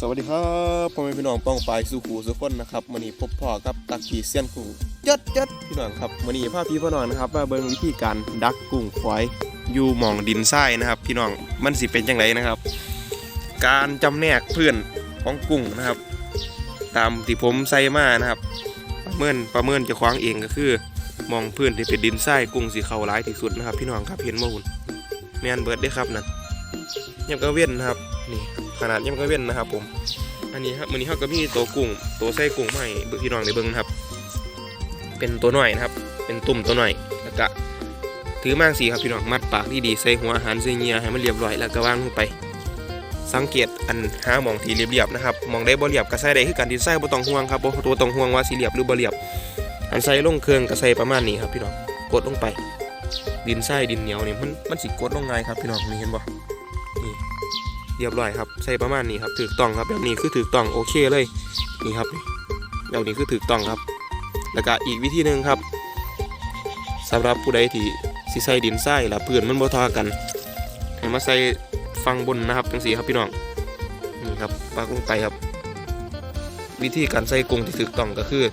สวัสดีครับพ่อแม่พี่น้องป้องปลายสู่หูสุคนนะครับวันนี้พบพ่อกับตักขีเซียนกุ้งจัดจัดพี่น้องครับวันนี้พาพพี่พ่อน้องนะครับมาเบิ่งวิธีการดักกุ้งฝอยอยู่หมองดินทรายนะครับพี่น้องมันสิเป็นจังไดนะครับ การจำแนกเพื่อนของกุ้งนะครับ ตามที่ผมใส่มานะครับประเมินประเมินจะคว้างเองก็คือมองพื้นที่เป็นดินทรายกุ้งสีเขาร้ายที่สุดนะครับ พี่น้องครับเห็นบ่หุ่นแมนเบิร์ดได้ครับนั่นยำกระเว้นนะครับนี่ ขนาดยำกระเว้นนะครับผม อันนี้ครับมือนี้เขาก็มีตัวกุ้งตัวไส้กุ้งใหม่พี่น้องในเบิ้งนะครับ เป็นตัวหน่อยนะครับ เป็นตุ่มตัวหน่อยแล้วก็ถือมางสีครับพี่น้องมัดปากที่ดีใส่หัวอาหารใส่เงียให้มันเรียบร้อยแล้วก็วางลงไป สังเกตอันห้ามองที่เรียบๆนะครับมองได้บ่เรียบก็ใส่ได้คือกันดินใส่บ่ต้องห่วงครับบ่ตัวต้องห่วงว่าสิเรียบหรือบ่เรียบ อันใส่ลงเครื่องก็ใส่ประมาณนี้ครับพี่น้องกดลงไป ดินทรายดินเหนียวนี่มันมันสิกดลงง่ายครับพี่น้องนี่เห็นบ่ เรียบร้อยครับใส่ประมาณนี้ครับถูกต้องครับแบบนี้คือถูกต้องโอเคเลยนี่ครับแบบนี้คือถูกต้องครับ แล้วก็อีกวิธีหนึ่งครับสำหรับผู้ใดที่สิใส่ดินทรายแล้วพื้นมันบ่ทอกันให้มาใส่ฟังบนนะครับจังสีครับพี่น้องนี่ครับปักลงไปครับ วิธีการใส่กรงที่ถูกต้องก็คือ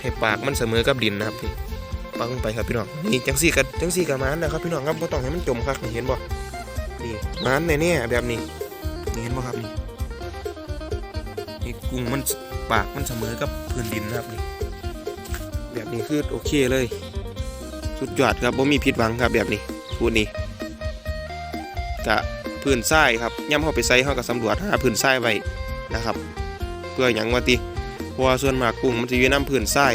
ให้ปากมันเสมอกับดินนะครับนี่ปักลงไปครับพี่น้องนี่จังสี่กับจังสี่กับมันนะครับพี่น้องครับบ่ต้องให้มันจมครับเห็นบ่นี่มันแน่ๆแบบนี้ เห็นบ่ครับนี่นี่กุ้งมันปากมันเสมอกับพื้นดินนะครับนี่แบบนี้คือโอเคเลย สุดยอดครับบ่มีผิดหวังครับแบบนี้พูดนี้กะพื้นทรายครับย่ำเข้าไปใส่เข้ากับสำรวจหาพื้นทรายไว้นะครับ เพื่ออย่างว่าติเพราะว่าส่วนมากกุ้งมันจะอยู่น้ำพื้นทราย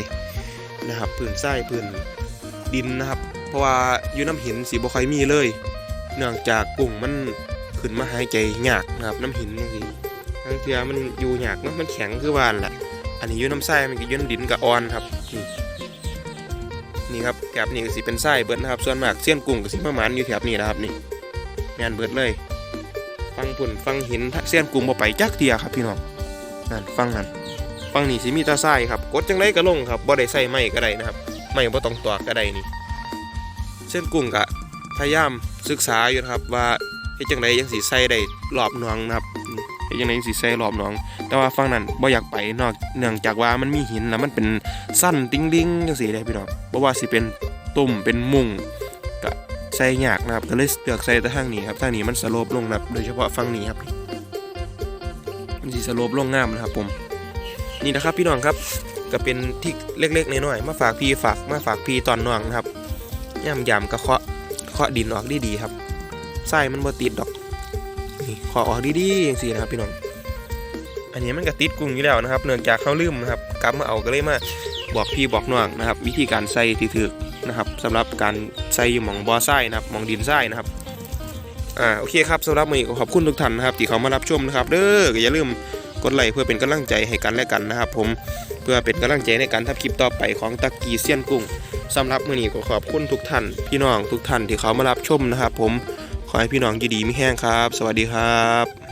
นะครับพื้นทรายพื้นดินนะครับ เพราะว่าอยู่น้ำหินสีบ่ค่อยมีเลย เนื่องจากกุ้งมัน ขึ้นมาหายใจยากนะครับน้ำหินจังซี่ทั้งเทียมันอยู่ยากเนาะมันแข็งคือวานแหละอันนี้ยู่น้ำทรายมันก็ยืนดินกับอ่อนครับนี่นี่ครับแถบนี้ก็สิเป็นทรายเบิดนะครับส่วนมากเสี้ยนกุ้งก็สิมาหมันอยู่แถบนี้นะครับนี่แมนเบิดเลยฟังพุ่นฟังหินเสี้ยนกุ้งบ่ไปจักเทียครับพี่น้องนั่นฟังนั่นฟังนี่สิมีตาทรายครับกดจังไดก็ลงครับบ่ได้ใส่ไม้ก็ได้นะครับไม้บ่ต้องตอกก็ได้นี่เส้นกุ้งก็พยายามศึกษาอยู่นะครับว่า เฮ็ดจังไดยังสิใส่ได้รอบนองนะครับอืมเฮ็ดจังไดยังสิใส่รอบนอง แต่ว่าฟังนั้นบ่อยากไปนอกเนื่องจากว่ามันมีหินแล้วมันเป็นสั้นติ้งดิ้งจังซี่ได้พี่น้องบ่ว่าสิเป็นตุ่มเป็นมุงก็ใส่ยากนะครับก็เลยเลือกใส่แต่ทางนี้ครับทางนี้มันสโลปลงนะครับโดยเฉพาะฝั่งนี้ครับมันสิสโลปลงงามนะครับผมนี่นะครับพี่น้องครับก็เป็นที่เล็กๆน้อยๆมาฝากพี่ฝากมาฝากพี่ตอนน้องนะครับย่ำยำก็เคาะเคาะดินออกดีๆครับ ไส้มันบ่ติดดอกนี่เคาะออกดีๆอย่างสี่นะครับพี่น้องอันนี้มันก็ติดกุ้งอยู่แล้วนะครับ เนื่องจากเขาลืมนะครับกลับมาเอาก็เลยมาบอกพี่บอกน้องนะครับ วิธีการใส่ที่ถูกนะครับสำหรับการใส่อยู่หมองบ่อไส้นะครับหมองดินไส้นะครับอ่าโอเคครับสำหรับมือนี้ก็ขอบคุณทุกท่านนะครับที่เขามารับชมนะครับเด้ออย่าลืมกดไลค์เพื่อเป็นกำลังใจให้กันและกันนะครับ ผมเพื่อเป็นกำลังใจในการทำคลิปต่อไปของตะกีเซียนกุ้งสำหรับมือนี้ก็ขอบคุณทุกท่านพี่น้องทุกท่านที่เขามารับชมนะครับ ผม ให้พี่น้องอยู่ดีไม่แห้งครับ สวัสดีครับ